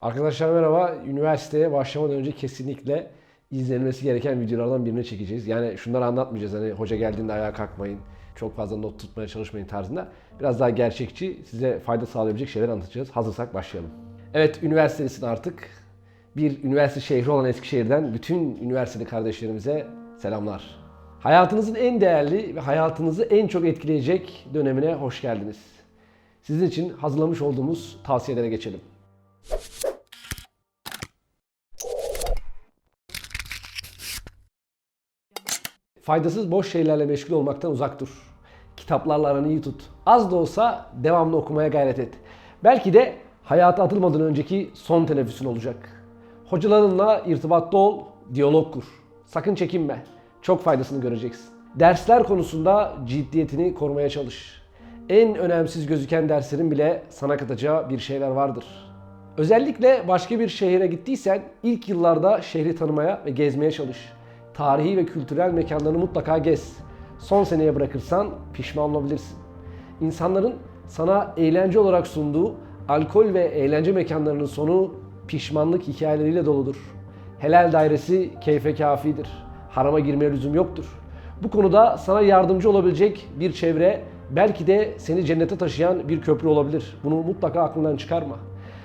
Arkadaşlar merhaba. Üniversiteye başlamadan önce kesinlikle izlenmesi gereken videolardan birini çekeceğiz. Yani şunları anlatmayacağız. Hani hoca geldiğinde ayağa kalkmayın, çok fazla not tutmaya çalışmayın tarzında. Biraz daha gerçekçi, size fayda sağlayabilecek şeyler anlatacağız. Hazırsak başlayalım. Evet, üniversitedesin artık. Bir üniversite şehri olan Eskişehir'den bütün üniversiteli kardeşlerimize selamlar. Hayatınızın en değerli ve hayatınızı en çok etkileyecek dönemine hoş geldiniz. Sizin için hazırlamış olduğumuz tavsiyelere geçelim. Faydasız boş şeylerle meşgul olmaktan uzak dur. Kitaplarla aranı iyi tut. Az da olsa devamlı okumaya gayret et. Belki de hayata atılmadan önceki son teneffüsün olacak. Hocalarınla irtibatta ol, diyalog kur. Sakın çekinme. Çok faydasını göreceksin. Dersler konusunda ciddiyetini korumaya çalış. En önemsiz gözüken derslerin bile sana katacağı bir şeyler vardır. Özellikle başka bir şehire gittiysen ilk yıllarda şehri tanımaya ve gezmeye çalış. Tarihi ve kültürel mekanlarını mutlaka gez. Son seneye bırakırsan pişman olabilirsin. İnsanların sana eğlence olarak sunduğu alkol ve eğlence mekanlarının sonu pişmanlık hikayeleriyle doludur. Helal dairesi keyfe kafidir. Harama girmeye lüzum yoktur. Bu konuda sana yardımcı olabilecek bir çevre belki de seni cennete taşıyan bir köprü olabilir. Bunu mutlaka aklından çıkarma.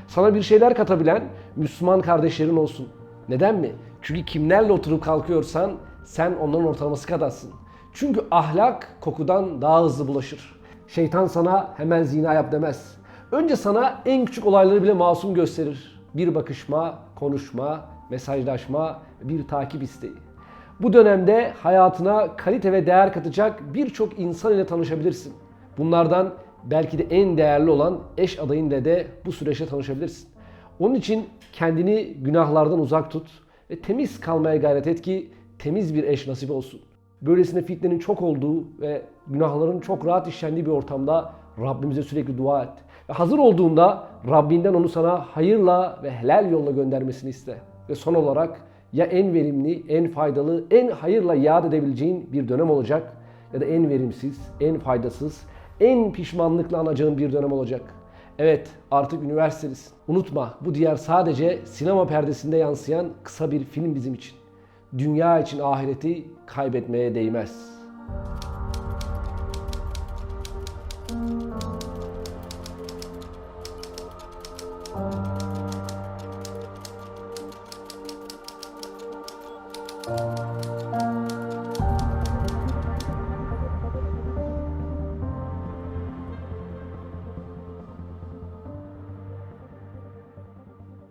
Sana bir şeyler katabilen Müslüman kardeşlerin olsun. Neden mi? Çünkü kimlerle oturup kalkıyorsan sen onların ortalaması kadarsın. Çünkü ahlak kokudan daha hızlı bulaşır. Şeytan sana hemen zina yap demez. Önce sana en küçük olayları bile masum gösterir. Bir bakışma, konuşma, mesajlaşma, bir takip isteği. Bu dönemde hayatına kalite ve değer katacak birçok insan ile tanışabilirsin. Bunlardan belki de en değerli olan eş adayınla de bu süreçte tanışabilirsin. Onun için kendini günahlardan uzak tut ve temiz kalmaya gayret et ki temiz bir eş nasip olsun. Böylesine fitnenin çok olduğu ve günahların çok rahat işlendiği bir ortamda Rabbimize sürekli dua et. Ve hazır olduğunda Rabbinden onu sana hayırla ve helal yolla göndermesini iste. Ve son olarak ya en verimli, en faydalı, en hayırla yad edebileceğin bir dönem olacak ya da en verimsiz, en faydasız, en pişmanlıkla anacağın bir dönem olacak. Evet artık üniversitelisin. Unutma bu diğer sadece sinema perdesinde yansıyan kısa bir film bizim için. Dünya için ahireti kaybetmeye değmez.